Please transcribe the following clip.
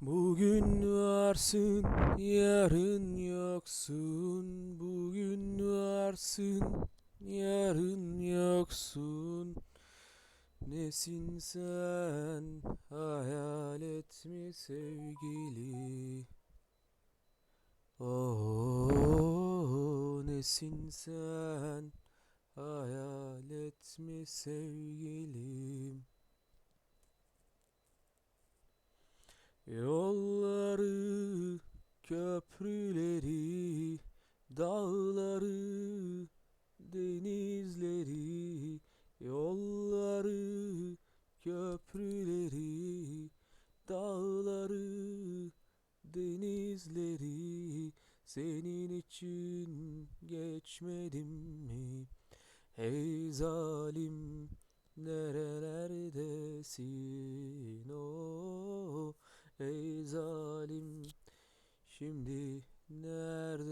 Bugün varsın, yarın yoksun. Bugün varsın, yarın yoksun. Nesin sen, hayalet mi sevgili? Oo, nesin sen, hayalet mi sevgilim? Yolları, köprüleri, dağları, denizleri, yolları, köprüleri, dağları, denizleri senin için geçmedim mi? Hey zalim nerelerdesin şimdi neredesin?